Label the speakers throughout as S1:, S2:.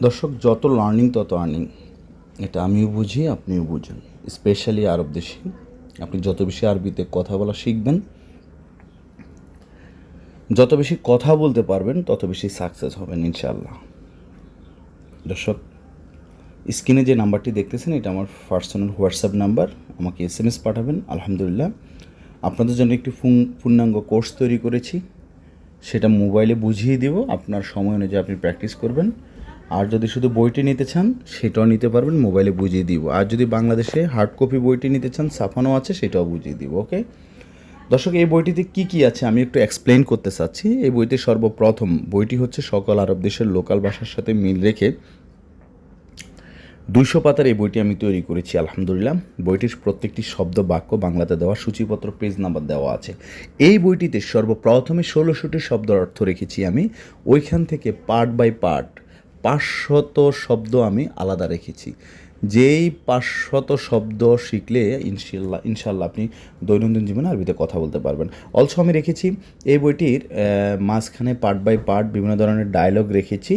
S1: দর্শক, যত লার্নিং তত আর্নিং এটা আমিও বুঝি, আপনিও বুঝেন। স্পেশালি আরব দেশে। আপনি যত বেশি আরবিতে কথা বলা শিখবেন, যত বেশি কথা বলতে পারবেন, তত বেশি সাকসেস হবেন ইনশাল্লাহ দর্শক, স্ক্রিনে যে নাম্বারটি দেখতেছেন, এটা আমার পার্সোনাল হোয়াটসঅ্যাপ নাম্বার। আমাকে এস এম এস পাঠাবেন, আলহামদুলিল্লাহ। আপনাদের জন্য একটি পূর্ণ- পূর্ণাঙ্গ কোর্স তৈরি করেছি। সেটা মোবাইলে বুঝিয়ে দিব। আপনার সময় অনুযায়ী আপনি প্র্যাকটিস করবেন। আর যদি শুধু বইটি নিতে চান, সেটাও নিতে পারবেন, মোবাইলে বুঝিয়ে দিব। আর যদি বাংলাদেশে হার্ড কপি বইটি নিতে চান, ছাপানো আছে, সেটাও বুঝিয়ে দিব ওকে দর্শক, এই বইটিতে কি কি আছে আমি একটু এক্সপ্লেন করতে চাচ্ছি। এই বইতে সর্বপ্রথম, বইটি হচ্ছে সকল আরব দেশের লোকাল ভাষার সাথে মিল রেখে দুইশো পাতার এই বইটি আমি তৈরি করেছি, আলহামদুলিল্লাহ। বইটির প্রত্যেকটি শব্দ, বাক্য বাংলাতে দেওয়া, সূচিপত্র পেজ নাম্বার দেওয়া আছে। এই বইটিতে সর্বপ্রথমে ষোলোশোটি শব্দ অর্থ রেখেছি আমি। ওইখান থেকে পার্ট বাই পার্ট পাঁচশত শব্দ আমি আলাদা রেখেছি। যেই পাঁচশত শব্দ শিখলে ইনশাল্লাহ ইনশাল্লাহ আপনি দৈনন্দিন জীবনে আরবিতে কথা বলতে পারবেন। অলসো আমি রেখেছি এই বইটির মাঝখানে পার্ট বাই পার্ট বিভিন্ন ধরনের ডায়লগ রেখেছি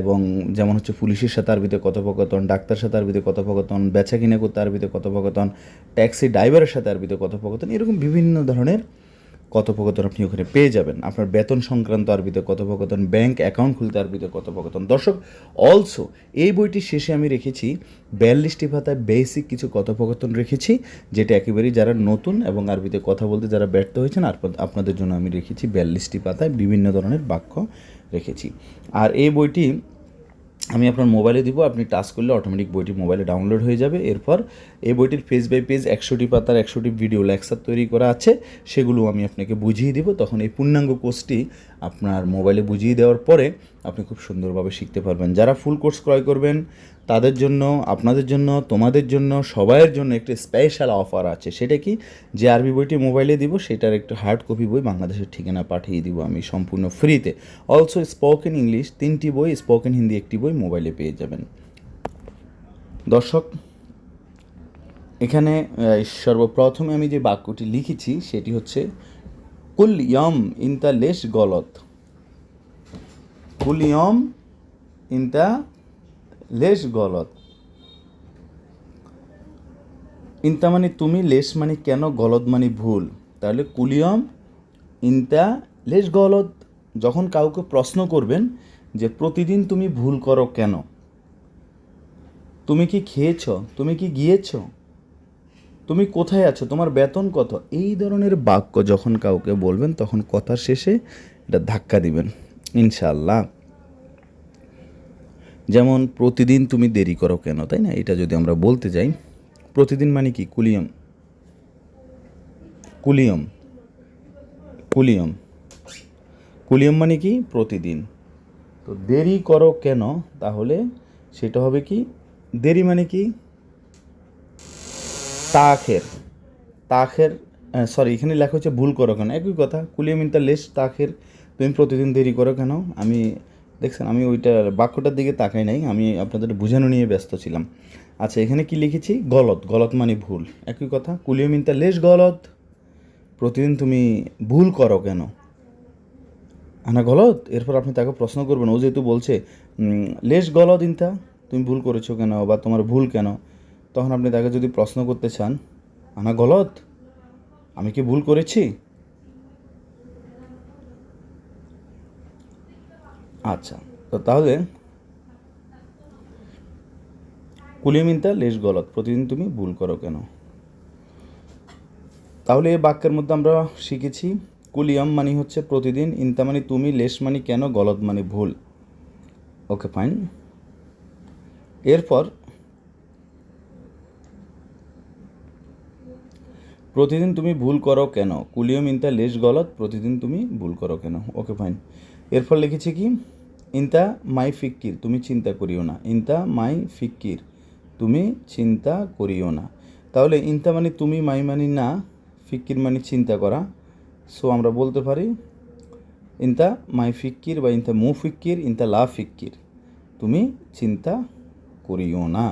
S1: এবং যেমন হচ্ছে পুলিশের সাথে আরবিতে কথোপকথন ডাক্তার সাথে আরবিতে কথোপকথন বেচা কিনা করতে আরবিতে কথোপকথন ট্যাক্সি ড্রাইভারের সাথে আরবিতে কথোপকথন, এরকম বিভিন্ন ধরনের কথোপকথন আপনি ওখানে পেয়ে যাবেন। আপনার বেতন সংক্রান্ত আরবিতে কথোপকথন, ব্যাংক অ্যাকাউন্ট খুলতে আরবিতে কথোপকথন। দর্শক অলসো এই বইটির শেষে আমি রেখেছি, বিয়াল্লিশটি পাতায় বেসিক কিছু কথোপকথন রেখেছি, যেটা একেবারেই যারা নতুন এবং আরবিতে কথা বলতে যারা ব্যর্থ হয়েছেন, আর আপনাদের জন্য আমি রেখেছি বিয়াল্লিশটি পাতায় বিভিন্ন ধরনের বাক্য রেখেছি। আর এই বইটি আমি আপনার মোবাইলে দিব, আপনি টাচ করলে অটোমেটিক বইটি মোবাইলে ডাউনলোড হয়ে যাবে। এরপর এই বইটির পেজ বাই পেজ একশোটি পাতার একশোটি ভিডিও লেকচার তৈরি করা আছে, সেগুলো আমি আপনাকে বুঝিয়ে দিব। তখন এই পূর্ণাঙ্গ কোর্সটি আপনার মোবাইলে বুঝিয়ে দেওয়ার পরে আপনি খুব সুন্দরভাবে শিখতে পারবেন। যারা ফুল কোর্স ক্রয় করবেন, তাদের জন্য, আপনাদের জন্য, তোমাদের জন্য, সবাইয়ের জন্য একটি স্পেশাল অফার আছে। সেটা কি? যে আরবি বইটি মোবাইলে দিব, সেটার একটু হার্ড কপি বই বাংলাদেশের ঠিকানা পাঠিয়ে দিব আমি সম্পূর্ণ ফ্রিতে অলসো স্পোকেন ইংলিশ তিনটি বই স্পোকেন হিন্দি একটি বই মোবাইলে পেয়ে যাবেন। দর্শক এখানে সর্বপ্রথমে আমি যে বাক্যটি লিখেছি সেটি হচ্ছে, কুল ইয়ম ইনতা লেশ গলত। কুল ইয়ম ইনতা লেশ গলত। ইনতা মানে তুমি, লেশ মানে কেন, গলত মানে ভুল। তাহলে কুলিয়ম ইনতা লেশ গলত। যখন কাউকে প্রশ্ন করবেন যে, প্রতিদিন তুমি ভুল করো কেন? তুমি কি খেয়েছ? তুমি কি গিয়েছ? তুমি কোথায় আছো? তোমার বেতন কত? এই ধরনের বাক্য যখন কাউকে বলবেন, তখন কথার শেষে এটা ধাক্কা দিবেন ইনশাল্লাহ যেমন প্রতিদিন তুমি দেরি করো কেন, তাই না? এটা যদি আমরা বলতে যাই, প্রতিদিন মানে কি? কুলিয়ম। কুলিয়ম। কুলিয়ম। কুলিয়ম মানে কি? প্রতিদিন। তো দেরি করো কেন? তাহলে সেটা হবে কি? দেরি মানে কি? তাখের তাখের সরি এখানে লেখা হচ্ছে ভুল করো কেন? একই কথা কুলিয়ম ইন লেস তাখের, তুমি প্রতিদিন দেরি করো কেন? আমি, দেখছেন, আমি ওইটা বাক্যটার দিকে তাকাই নাই, আমি আপনাদের বোঝানো নিয়ে ব্যস্ত ছিলাম। আচ্ছা এখানে কি লিখেছি? গলত গলত মানে ভুল। একই কথা কুলিয়ম ইন লেস গলত প্রতিদিন তুমি ভুল করো কেন? আনা গলত এরপর আপনি তাকে প্রশ্ন করবেন, ও যেহেতু বলছে লেস গলত ইনতা, তুমি ভুল করেছ কেন বা তোমার ভুল কেন? তখন আপনি তাকে যদি প্রশ্ন করতে চান, আনা গলত? আমি কি ভুল করেছি? আচ্ছা তো তাহলে কুলিমিনতা লেশ গলত, প্রতিদিন তুমি ভুল করো কেন? তাহলে এই বাক্যের মধ্যে আমরা শিখেছি, কুলিয়াম মানে হচ্ছে প্রতিদিন, ইনতা মানে তুমি, লেশ মানে কেন, গলত মানে ভুল? Okay, fine. এরপর প্রতিদিন তুমি ভুল করো কেন? কুলিয়ম ইনতা লেশ গলত, প্রতিদিন তুমি ভুল করো কেন? ওকে ফাইন এরপর লিখেছি কি? ইনতা মাই ফিক্কির, তুমি চিন্তা করিও না। ইনতা মাই ফিক্কির, তুমি চিন্তা করিও না। তাহলে ইনতা মানে তুমি, মাই মানে না, ফিক্কির মানে চিন্তা করা। সো আমরা বলতে পারি, ইনতা মাই ফিক্কির বা ইনতা মু ফিক্কির, ইনতা লা ফিক্কির, তুমি চিন্তা করিও না।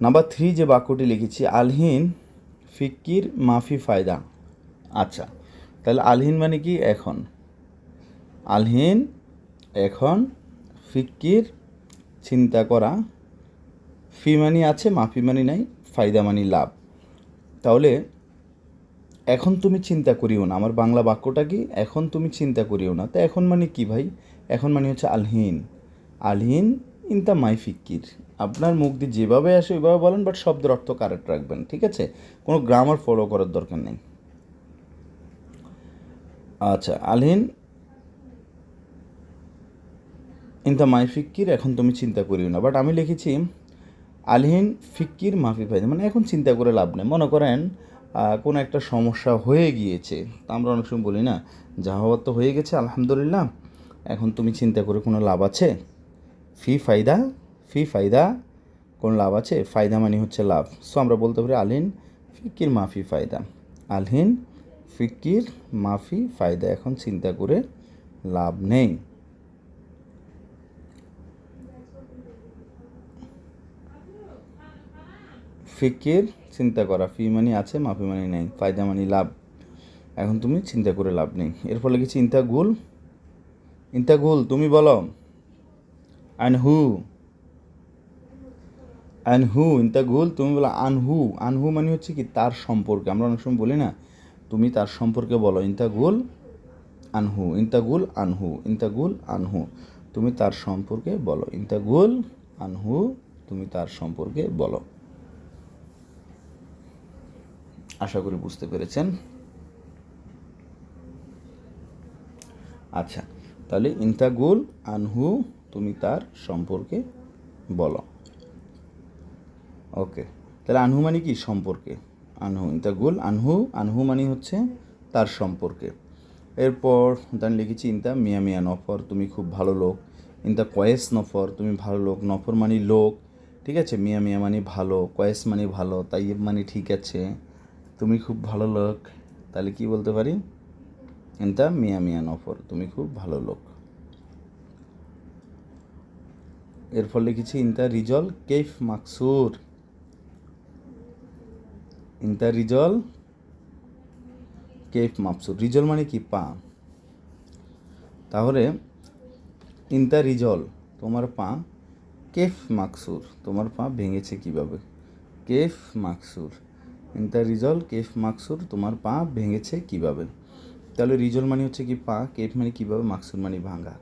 S1: নাম্বার থ্রি যে বাক্যটি লিখেছি, আলহিন ফিক্কির মাফি ফায়দা। আচ্ছা তাহলে আলহীন মানে কি? এখন। আলহীন, এখন ফিক্কির চিন্তা করা। ফি মানি আছে, মাফি মানি নাই, ফায়দা মানি লাভ। তাহলে এখন তুমি চিন্তা করিও না। আমার বাংলা বাক্যটা কি? এখন তুমি চিন্তা করিও না। তো এখন মানে কি ভাই? এখন মানে হচ্ছে আলহীন। আলহিন ইনতা মাই ফিক্কির আপনার মুখ দিয়ে যেভাবে আসে ওইভাবে বলেন বাট শব্দের অর্থ কারেক্ট রাখবেন, ঠিক আছে? কোনো গ্রামার ফলো করার দরকার নেই। আচ্ছা আলহিন ইনতা মাই ফিক্কির এখন তুমি চিন্তা করিও না বাট আমি লিখেছি, আলহিন ফিক্কির মাফি ফাইদা মানে এখন চিন্তা করে লাভ নেই। মনে করেন কোনো একটা সমস্যা হয়ে গিয়েছে, তা আমরা অনেক সময় বলি না, যা হওয়ার তো হয়ে গেছে, আলহামদুলিল্লাহ, এখন তুমি চিন্তা করে কোনো লাভ আছে? ফি ফায়দা ফি ফায়দা কোন লাভ আছে? ফায়দা মানে হচ্ছে লাভ। সো আমরা বলতে পারি আলহিন ফিক্কির মাফি ফায়দা আলহিন ফিক্কির মাফি ফায়দা এখন চিন্তা করে লাভ নেই। ফিকির চিন্তা করা। ফি মানি আছে, মাফি মানি নেই। ফায়দা মানি লাভ। এখন তুমি চিন্তা করে লাভ নেই। এর ফলে কি চিন্তা গুল? ইন্তা গুল, তুমি বলো। আন হু আন হু ইন্তা গুল তুমি বলো আনহু আনহু মানে হচ্ছে কি তার সম্পর্কে। আমরা অনেক সময় বলি না, তুমি তার সম্পর্কে বলো। ইন্তা গুল আনহু ইন্তা গুল আনহু ইন্তা গুল আনহু তুমি তার সম্পর্কে বলো। ইন্তা গুল আনহু তুমি তার সম্পর্কে বলো। আশা করি বুঝতে পেরেছেন। আচ্ছা তাহলে ইন্তাগুল আনহু তুমি তার সম্পর্কে বলো। ওকে তাহলে আনহু মানে কি সম্পর্কে? আনহু ইন্তাগুল আনহু আনহু মানে হচ্ছে তার সম্পর্কে। এরপর তার লিখেছি, ইন্তা মিয়া মিয়া নফর, তুমি খুব ভালো লোক। ইন্তা কয়েস নফর, তুমি ভালো লোক। নফর মানে লোক। ঠিক আছে, মিয়া মিয়া মানে ভালো। কয়েস মানে ভালো। তাইয়েব মানে ঠিক আছে। তুমি খুব ভালো লোক। তাহলে কি বলতে পারি? ইন্তা মিয়া মিয়া নফর, তুমি খুব ভালো লোক। এরপর লিখেছি ইন্তা রিজল কেফ মাকসুর। ইন্তা রিজল কেফ মাকসুর। রিজল মানে কি? পা। তাহলে ইন্তা রিজল, তোমার পা কেফ মাকসুর। তোমার পা ভেঙেছে কীভাবে? কেফ মাকসুর। ইন্তা রিজল কেফ মাকসুর, তোমার পা ভেঙেছে কীভাবে? তাহলে রিজল মানে হচ্ছে কি পা কেফ মানে কীভাবে? মাকসুর মানে ভাঙা।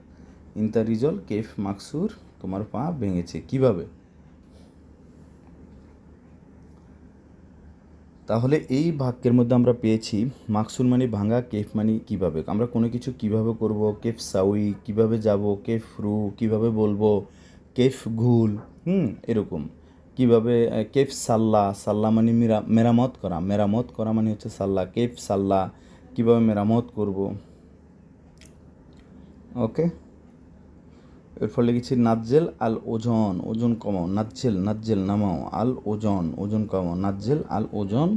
S1: ইন্তা রিজল কেফ মাকসুর তোমার পা ভেঙেছে, কীভাবে? তাহলে এই বাক্যের মধ্যে আমরা পেয়েছি মাকসুর মানে ভাঙা, কেফ মানে কীভাবে? আমরা কোনো কিছু কীভাবে করব? কেফ সাউই, কীভাবে যাব? কেফ রু, কীভাবে বলব? কেফ ঘুল, হুম, এরকম। কীভাবে কেফ সাল্লা সাল্লা মানে মেরা, মেরামত করা। মেরামত করা মানে হচ্ছে সাল্লা। কেফ সাল্লা, কীভাবে মেরামত করব? ওকে? এর ফলে লিখেছি নাজ্জেল আল ওজন ওজন কমাও, নাজ্জেল নাজ্জেল নামাও, আল ওজন ওজন কমাও, নাজ্জেল আল ওজন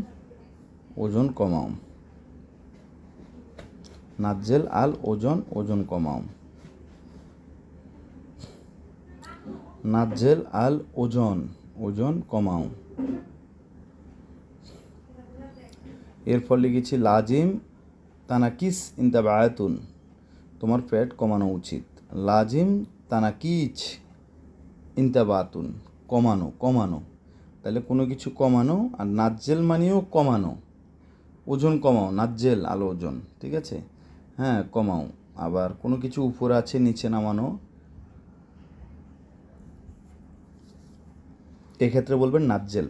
S1: ওজন কমাও। নাজ্জেল আল ওজন ওজন কমাও। নাজ্জেল আল ওজন ওজন কমাও। এরপর লিখেছি লাজিম তানাকিস ইন্তাবায়াতুন, তোমার পেট কমানো উচিত। লাজিম তানাকিচ ইন্তাবাতুন, কমানো কমানো। তাহলে কোনো কিছু কমানো আর নাজ্জেল মানেও কমানো। ওজন কমাও, নাজ্জেল, আলো, ওজন, ঠিক আছে? হ্যাঁ কমাও। আবার কোনো কিছু উপরে আছে, নিচে নামানো। এক্ষেত্রে বলবেন নাজ্জেল।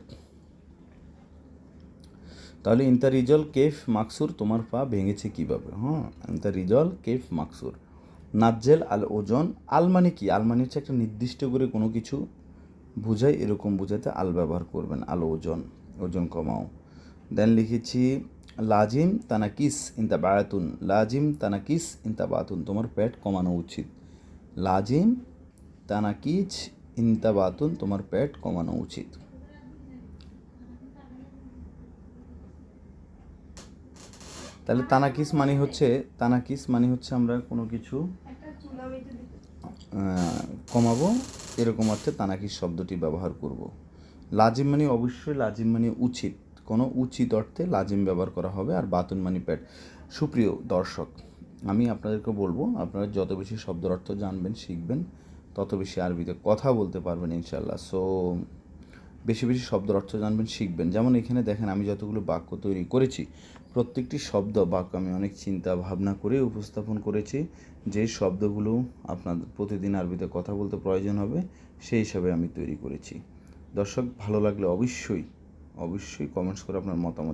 S1: তাহলে ইন্তা রিজল কেফ মাকসুর তোমার পা ভেঙেছে কীভাবে? হ্যাঁ ইন্তা রিজল কেফ মাকসুর। নাজ্জেল আল ওজন আল মানে কি? আল মানে হচ্ছে একটা নির্দিষ্ট করে কোনো কিছু বোঝায়, এরকম বোঝাতে আল ব্যবহার করবেন, আল ওজন ওজন কমাও। দেন লিখেছি, লাজিম তানাকিস ইন্তা বায়াতুন লাজিম তানাকিস ইন্তা বাতুন তোমার পেট কমানো উচিত। লাজিম তানাকিচ ইন্তা বাতুন তোমার পেট কমানো উচিত। তাহলে তানাকিস মানে হচ্ছে, তানাকিস মানে হচ্ছে আমরা কোনো কিছু কমাবো। এরকম অর্থে তানাকির শব্দটি ব্যবহার করব। লাজিম মানে অবশ্যই লাজিম মানে উচিত। কোনো উচিত অর্থে লাজিম ব্যবহার করা হবে আর বাতুন মানি প্যাট। সুপ্রিয় দর্শক, আমি আপনাদেরকে বলব, আপনারা যত বেশি শব্দের অর্থ জানবেন, শিখবেন, তত বেশি আরবিতে কথা বলতে পারবেন ইনশাল্লাহ সো বেশি বেশি শব্দের অর্থ জানবেন, শিখবেন। যেমন এখানে দেখেন, আমি যতগুলো বাক্য তৈরি করেছি, প্রত্যেকটি শব্দ বাক্য আমি অনেক চিন্তা ভাবনা করে উপস্থাপন করেছি। যে শব্দগুলো আপনাদের প্রতিদিন আরবিতে কথা বলতে প্রয়োজন হবে, সেই হিসাবে আমি তৈরি করেছি। দর্শক, ভালো লাগলে অবশ্যই অবশ্যই কমেন্টস করে আপনার মতামত